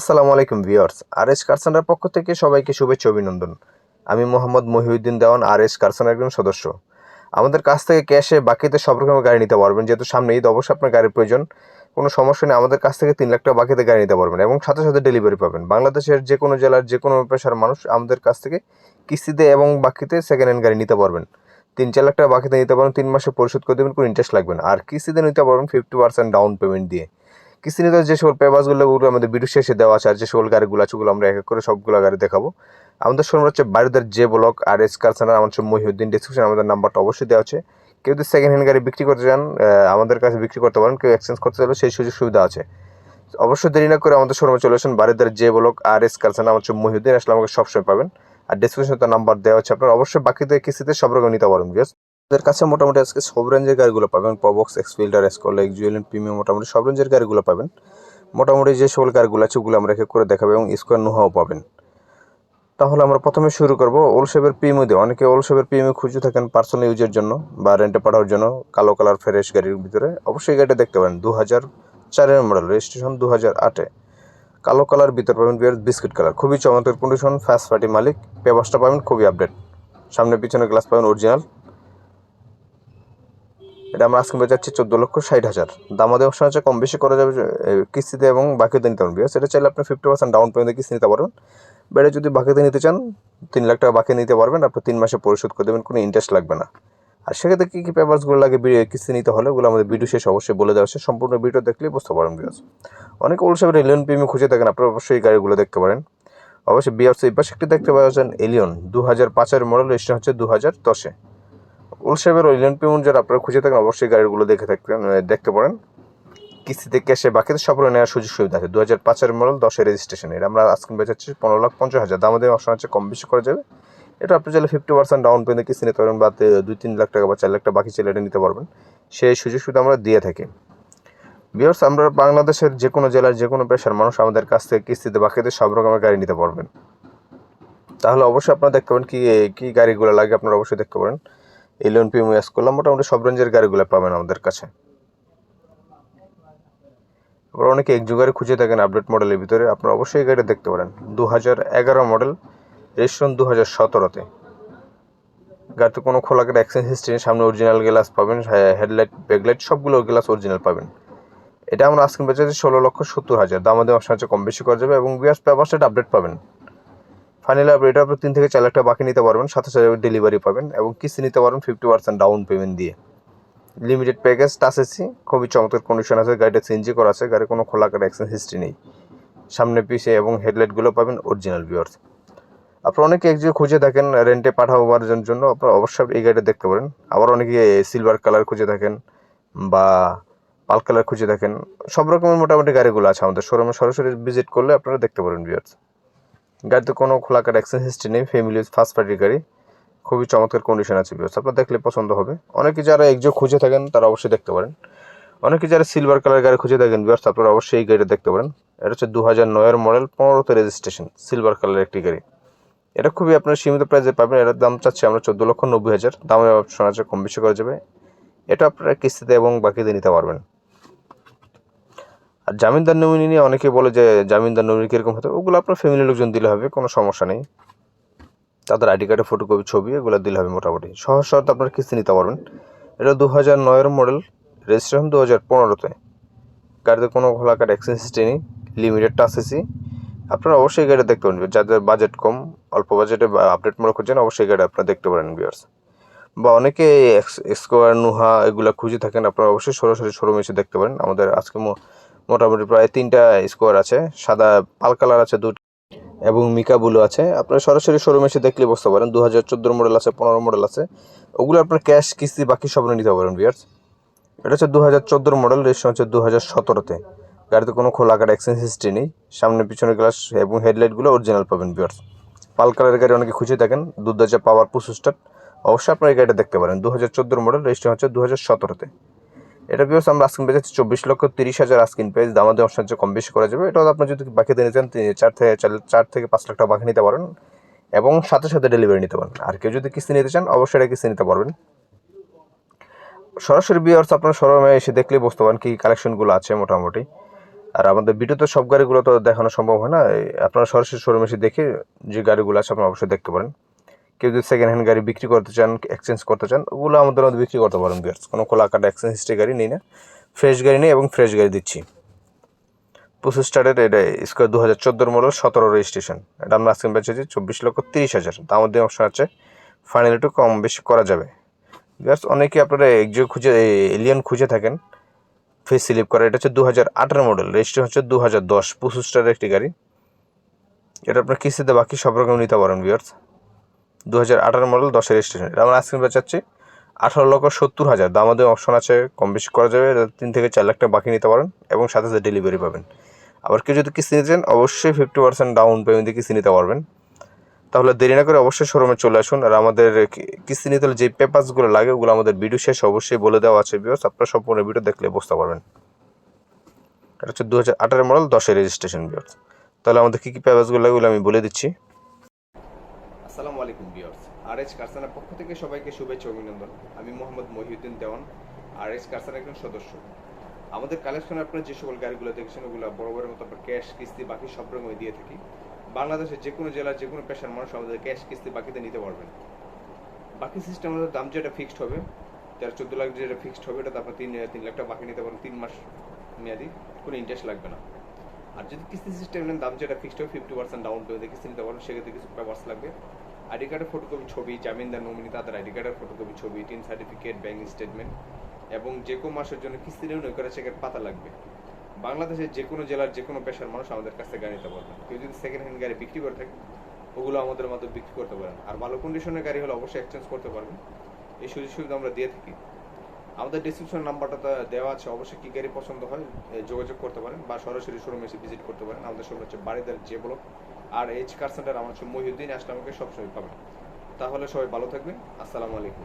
আসসালামু আলাইকুম ভিউয়ার্স আর এস কারসানার পক্ষ থেকে সবাইকে শুভেচ্ছা অভিনন্দন। আমি মোহাম্মদ মহিউদ্দিন দেওয়ান আর এস কারসানার একজন সদস্য। আমাদের কাছ থেকে ক্যাশে বাকিতে সব রকমের গাড়ি নিতে পারবেন, যেহেতু সামনে ঈদ, অবশ্যই আপনার গাড়ির প্রয়োজন। কোনো সমস্যা নেই, আমাদের কাছ থেকে তিন লাখ টাকা বাকিতে গাড়ি নিতে পারবেন এবং সাথে সাথে ডেলিভারি পাবেন। বাংলাদেশের যে কোনো জেলার যে কোনো পেশার মানুষ আমাদের কাছ থেকে কিস্তিতে এবং বাকিতে সেকেন্ড হ্যান্ড গাড়ি নিতে পারবেন। তিন, চার লাখ টাকা বাকিতে নিতে পারবেন, তিন মাসে পরিশোধ করে দেবেন, কোনো ইন্টারেস্ট লাগবে না। আর কিস্তিতে নিতে পারবেন ফিফটি পার্সেন্ট ডাউন পেমেন্ট দিয়ে। কিস্তি নিতে যে সকল পেপারসগুলো ওগুলো আমাদের ভিডিও শেষে দেওয়া আছে, আর যে সকল গাড়িগুলো আছে, ওগুলো আমরা এক এক করে সবগুলো গাড়ি দেখাবো। আমাদের শোরুম হচ্ছে বাড়িদের যে ব্লক, আর এস কারসানা আমার হচ্ছে মহিউদ্দিন ডিসক্রিপশন আমাদের নাম্বারটা অবশ্যই দেওয়া আছে। কেউ যদি সেকেন্ড হ্যান্ড গাড়ি বিক্রি করতে চান আমাদের কাছে বিক্রি করতে পারেন, কেউ এক্সচেঞ্জ করতে চাইলে সেই সুযোগ সুবিধা আছে। অবশ্যই দেরি না করে আমাদের শোরুমে চলে আসুন বাড়িদের যে ব্লক, আর এস কারসানা আমার হচ্ছে মহিউদ্দিন, আসলে আমাকে সবসময় পাবেন। আর ডিসক্রিপশনে তার নাম্বার দেওয়া হচ্ছে আপনার, অবশ্যই বাকিতে কিস্তিতে সব রকম নিতে পারবেন বিকজ আমাদের কাছে মোটামুটি আজকে সব রেঞ্জের গাড়িগুলো পাবেন। পবক্স এক্সফিল্ডার এসকল এক্সুয়েলেন প্রিমিয়াম মোটামুটি সব রেঞ্জের গাড়িগুলো পাবেন। মোটামুটি যে সকল গাড়িগুলো আছে ওগুলো আমরা করে দেখাবো এবং স্কোয়ার নোহাও পাবেন। তাহলে আমরা প্রথমে শুরু করব ওলশেপের পিএমও দিয়ে। অনেকে ওলশেপের পিএমও খুঁজে থাকেন পার্সোনাল ইউজের জন্য বা রেন্টে পাঠানোর জন্য কালো কালার ফ্রেশ গাড়ির ভিতরে। অবশ্যই গাড়িটা দেখতে পারেন। দু হাজার চারের মডেল রেজিস্ট্রেশন দু হাজার আটে। কালো কালার ভিতর পাবেন বিস্কিট কালার খুবই চমৎকার কন্ডিশন ফার্স্ট পার্টি মালিক। পেপারসটা পাবেন, খুবই আপডেট সামনে পিছনে গ্লাস পাবেন অরিজিনাল এটা আমরা আজকে যাচ্ছি চোদ্দ লক্ষ ষাট হাজার। দামাদের অপশন আছে কম বেশি করা যাবে কিস্তিতে এবং বাকিতে নিতে পারবেন সেটা চাইলে আপনি ফিফটি পার্সেন্ট ডাউন পেমেন্টে কিস্তি নিতে পারবেন। বেড়ে যদি বাকিতে নিতে চান, তিন লাখ টাকা বাকি নিতে পারবেন, আপনি তিন মাসে পরিশোধ করে দেবেন, কোনো ইন্টারেস্ট লাগবে না। আর সেক্ষেত্রে কী কী পেপারসগুলো লাগে কিস্তি নিতে হলে, ওগুলো আমাদের ভিডিও শেষ অবশ্যই বলে দেওয়া আছে। সম্পূর্ণ ভিডিও দেখলেই বুঝতে পারবেন বিকজ অনেক ওল্ড সাহেবের এলিয়ন প্রিমিয়াম খুঁজে থাকেন আপনারা অবশ্যই এই গাড়িগুলো দেখতে পারেন। অবশ্যই বিআরসি এই পাশে একটি দেখতে পাওয়া যাচ্ছেন এলিয়ন দু হাজার পাঁচের মডেল রেজিস্ট্রেশন হচ্ছে দু হাজার দশে। উলসেবের ওইলেন পেমেন্ট যারা আপনারা খুঁজে থাকেন, অবশ্যই গাড়িগুলো দেখে থাকবেন দেখতে পারেন। কিস্তিতে ক্যাশে বাকিতে সব নেওয়ার সুযোগ সুবিধা আছে। দু হাজার পাঁচের মডেল, দশের রেজিস্ট্রেশন এটা আমরা আজকে বেচাচ্ছি পনেরো লাখ পঞ্চাশ হাজার। দাম দিয়ে অপশন আছে, কম বেশি করা যাবে। এটা আপনি চাইলে ফিফটি পার্সেন্ট ডাউন পেমেন্টে কিস্তি নিতে পারবেন বা দুই তিন লাখ টাকা বা চার লাখ টাকা বাকি চাইলে নিতে পারবেন। সেই সুযোগ সুবিধা আমরা দিয়ে থাকি। বিয়ার্স আমরা বাংলাদেশের যে কোনো জেলার যে কোনো পেশার মানুষ আমাদের কাছ থেকে কিস্তিতে বাকিতে সব রকমের গাড়ি নিতে পারবেন। তাহলে অবশ্যই আপনারা দেখতে পারেন কি, কী গাড়িগুলো লাগে, আপনারা অবশ্যই দেখতে পারেন। এলিয়ন পিএমএস করলাম, মোটামুটি সব রেঞ্জের গাড়িগুলো পাবেন আমাদের কাছে। আবার অনেকে এক যুগারে খুঁজে থাকেন আপডেট মডেলের ভিতরে, আপনারা অবশ্যই এই গাড়ি দেখতে পারেন। দু হাজার এগারো মডেল রেজিস্ট্রেশন দু হাজার সতেরোতে। গাড়িতে কোনো খোলা কাটা অ্যাক্সেন্স হিস্ট্রি সামনে অরিজিনাল গ্লাস পাবেন হেডলাইট ব্যাকলাইট সবগুলো গ্লাস অরিজিনাল পাবেন। এটা আমরা আজকে বেঁচেছি ষোলো লক্ষ সত্তর হাজার। দাম অপশন আছে কম বেশি করা যাবে এবং বিয়ার্স পেপারসটা আপডেট পাবেন। ফাইনালি আপনি এটা আপনি তিন থেকে চার লাখ টাকা বাকি নিতে পারবেন, সাথে সাথে ডেলিভারি পাবেন এবং কিস্তি নিতে পারবেন ফিফটি পার্সেন্ট ডাউন পেমেন্ট দিয়ে। লিমিটেড প্যাকেজ টাচ এসি খুবই চমৎকার কন্ডিশন আছে, গাড়িটা সিএনজি করা আছে গাড়ি কোনো খোলা কাটা অ্যাক্সেন্স হিস্ট্রি নেই। সামনে পিছে এবং হেডলাইটগুলো পাবেন অরিজিনাল ভিওর্স আপনারা অনেকে এক জায়গায় খুঁজে থাকেন রেন্টে পাঠাবার জন- জন্য, আপনারা অবশ্যই এই গাড়িটা দেখতে পারেন। আবার অনেকে সিলভার কালার খুঁজে থাকেন বা পাল কালার খুঁজে থাকেন সব রকমের মোটামুটি গাড়িগুলো আছে আমাদের শোরুমে সরাসরি ভিজিট করলে আপনারা দেখতে পারেন ভিওর্স গাড়িতে কোনো খোলা কাটা অ্যাক্সেস হিস্ট্রি নেই ফ্যামিলি ফার্স্ট পার্টির গাড়ি। খুবই চমৎকার কন্ডিশন আছে ভিউয়ার্স আপনারা দেখলে পছন্দ হবে। অনেকে যারা একজো খুঁজে থাকেন, তারা অবশ্যই দেখতে পারেন। অনেকে যারা সিলভার কালার গাড়ি খুঁজে থাকেন ভিউয়ার্স আপনারা অবশ্যই এই গাড়িটা দেখতে পারেন। এটা হচ্ছে দু হাজার নয়ের মডেল পনেরোতে রেজিস্ট্রেশন সিলভার কালার একটি গাড়ি। এটা খুবই আপনার সীমিত প্রাইসে পাবেন, এটার দাম চাচ্ছি আমরা চোদ্দ লক্ষ নব্বই হাজার। দামে অপশন আছে, কম বেশি করা যাবে। এটা আপনারা কিস্তিতে এবং বাকিতে নিতে পারবেন। আর জামিনদার নমিনি নিয়ে অনেকে বলে যে জামিনদার নমিনি কীরকম হতে ওগুলো আপনার ফ্যামিলির লোকজন দিলে হবে, কোনো সমস্যা নেই। তাদের আইডি কার্ডের ফটোকপি ছবি, এগুলো দিলে হবে মোটামুটি। সহজ সহজ আপনার কিস্তি নিতে পারবেন। এটা দু হাজার নয়ের মডেল রেজিস্ট্রেশন দু হাজার পনেরোতে। গাড়িতে কোনো খোলা কার্ড হিস্ট্রি নেই লিমিটেড টাচ এসি আপনারা অবশ্যই গাড়ি দেখতে পারেন যাদের বাজেট কম, অল্প বাজেটে আপডেট মনে খুঁজছেন, অবশ্যই গাড়ি আপনারা দেখতে পারেন বিয়ার্স বা অনেকে স্কোয়ার নুহা এগুলো খুঁজে থাকেন, আপনারা অবশ্যই সরাসরি শোরুম এসে দেখতে পারেন। আমাদের আজকে মোটামুটি প্রায় তিনটা স্কোয়ার আছে। সাদা পাল কালার আছে দুটো এবং মিকা ব্লু আছে। আপনারা সরাসরি শোরুমে এসে দেখলে বুঝতে পারেন দু হাজার মডেল আছে পনেরো মডেল আছে। ওগুলো আপনার ক্যাশ কিস্তি, বাকি সব নিতে পারেন বিয়ার্স এটা হচ্ছে দু হাজার মডেল রেজিস্ট্রেশন হচ্ছে দু হাজার সতেরোতে। গাড়িতে কোনো খোলা কাটা এক্সচেঞ্জ হিস্ট্রি নেই। সামনে পিছনে গ্লাস এবং হেডলাইটগুলো অরিজিনাল পাবেন বিয়ার্স পাল কালারের গাড়ি অনেকে খুঁজে থাকেন দুর্দাজা পাওয়ার পুসু স্টার্ট অবশ্যই আপনার এই গাড়িটা দেখতে পারেন। দু হাজার মডেল রেজিস্ট্রেশন হচ্ছে দু হাজার সতেরোতে। এটা বিকজ আমরা আস্কিন পেয়েছি চব্বিশ লক্ষ তিরিশ হাজার আস্কিন পেজ আমাদের অপশন কম বেশি করা যাবে। এটা আপনার যদি বাকি দিতে চান চার থেকে, চার- থেকে পাঁচ লাখ টাকা বাকি নিতে পারেন এবং সাথে সাথে ডেলিভারি নিতে পারেন। আর কেউ যদি কিস্তি নিতে চান, অবশ্যই এটা কিস্তি নিতে পারবেন। সরাসরি বিয়ার্স আপনার শোরুমে এসে দেখলেই বুঝতে পারেন কি কালেকশনগুলো আছে মোটামুটি। আর আমাদের ভিডিওতে সব গাড়িগুলো তো দেখানো সম্ভব হয় না আপনারা সরাসরি শোরুমে এসে দেখে যে গাড়িগুলো আছে, আপনারা অবশ্যই দেখতে পারেন। কেউ যদি সেকেন্ড হ্যান্ড গাড়ি বিক্রি করতে চান এক্সচেঞ্জ করতে চান, ওগুলো আমাদের মধ্যে বিক্রি করতে পারেন বিয়ার্স কোনো খোলা কাটা এক্সচেঞ্জ হিস্ট্রি গাড়ি নেই না। ফ্রেশ গাড়ি নেই এবং ফ্রেশ গাড়ি দিচ্ছি। পঁচিশ স্টারের এটা স্কোয়ার দু হাজার চোদ্দোর মডেল সতেরো রেজিস্ট্রেশন এটা আমরা আজকে বেঁচেছি চব্বিশ লক্ষ তিরিশ হাজার। তার মধ্যে অপশন আছে ফাইনাল একটু কম বেশি করা যাবে। বিয়ার্স অনেকে আপনারা এক্সিও খুঁজে এলিয়ন খুঁজে থাকেন ফেস স্লিপ করা এটা হচ্ছে দু হাজার আঠারো মডেল রেজিস্ট্রেশন হচ্ছে দু হাজার দশ। পঁচিশ স্টারের একটি গাড়ি। এটা আপনার কিস্তিতে বাকি সব রকম নিতে পারেন বিয়ার্স দু হাজার আঠারো মডেল দশের রেজিস্ট্রেশন এটা আমরা আজকে বেচাচ্ছি আঠারো লক্ষ সত্তর হাজার। দামাদের অপশন আছে, কম বেশি করা যাবে তিন থেকে চার লাখ টাকা বাকি নিতে পারেন এবং সাথে সাথে ডেলিভারি পাবেন। আবার কেউ যদি কিস্তি নিতে চান, অবশ্যই ফিফটি পার্সেন্ট ডাউন পেমেন্ট দিয়ে কিস্তি নিতে পারবেন। তাহলে দেরি না করে অবশ্যই শোরুমে চলে আসুন আর আমাদের কিস্তি নিতে হলে যে পেপারসগুলো লাগে, ওগুলো আমাদের ভিডিও শেষ অবশ্যই বলে দেওয়া আছে বিকজ আপনারা সম্পূর্ণ ভিডিও দেখলে বুঝতে পারবেন। এটা হচ্ছে দু হাজার আঠারো মডেল দশের রেজিস্ট্রেশন বিকজ তাহলে আমাদের কী কী পেপারসগুলো লাগে ওগুলো আমি বলে দিচ্ছি। বিয়ার্স আর এস কারসানার পক্ষ থেকে সবাইকে শুভেচ্ছা অভিনন্দন। আমি মোহাম্মদ মহিউদ্দিন দেওয়ান আর এস কারসানার একজন সদস্য। আমাদের কালেকশনে আপনারা যে সকল গাড়িগুলো দেখেছেন, ওগুলো বড় মতো আমরা ক্যাশ কিস্তি, বাকি সব রকমই দিয়ে থাকি। বাংলাদেশের যে কোনো জেলার যে কোনো পেশার মানুষ আমাদের ক্যাশ কিস্তি, বাকিতে নিতে পারবেন। বাকি সিস্টেম আমাদের দাম যেটা ফিক্সড হবে তেরো চোদ্দ লাখ যেটা ফিক্সড হবে এটা আপনার তিন তিন লাখ টাকা বাকি নিতে পারেন তিন মাস মেয়াদি, কোনো ইন্টারেস্ট লাগবে না। আর যদি কিস্তি সিস্টেম নেন দাম যেটা ফিক্সড হবে ফিফটি পার্সেন্ট ডাউন পেমেন্ট কিস্তি নিতে পারেন সেক্ষেত্রে কিছু পেপার্স লাগবে। আইডি কার্ডের ফটোকপি ছবি, জামিনদার নমিনি, তাদের আইডি কার্ডের ফটোকপি ছবি টিন সার্টিফিকেট ব্যাংক স্টেটমেন্ট এবং যে কোনো মাসের জন্য কিস্তি নির্ণয় করা চেকের পাতা লাগবে। বাংলাদেশের যে কোনো জেলার যে কোনো পেশার মানুষ আমাদের কাছ গাড়ি নিতে পারবেন কেউ যদি সেকেন্ড হ্যান্ড গাড়ি বিক্রি করে থাকে, ওগুলো আমাদের মাধ্যমে বিক্রি করতে পারেন আর ভালো কন্ডিশনের গাড়ি হলে অবশ্যই এক্সচেঞ্জ করতে পারবেন। এই সুযোগ সুবিধা আমরা দিয়ে থাকি। আমাদের ডিসক্রিপশন নাম্বারটা দেওয়া আছে। অবশ্যই কি গাড়ি পছন্দ হয় যোগাযোগ করতে পারেন বা সরাসরি শোরুম এসে ভিজিট করতে পারেন। আমাদের শোরুম হচ্ছে বাড়িদার যে block. R H car center আমার হচ্ছে মহিউদ্দিন, আসলে আমাকে সবসময় পাবেন। তাহলে সবাই ভালো থাকবেন। আসসালামু আলাইকুম।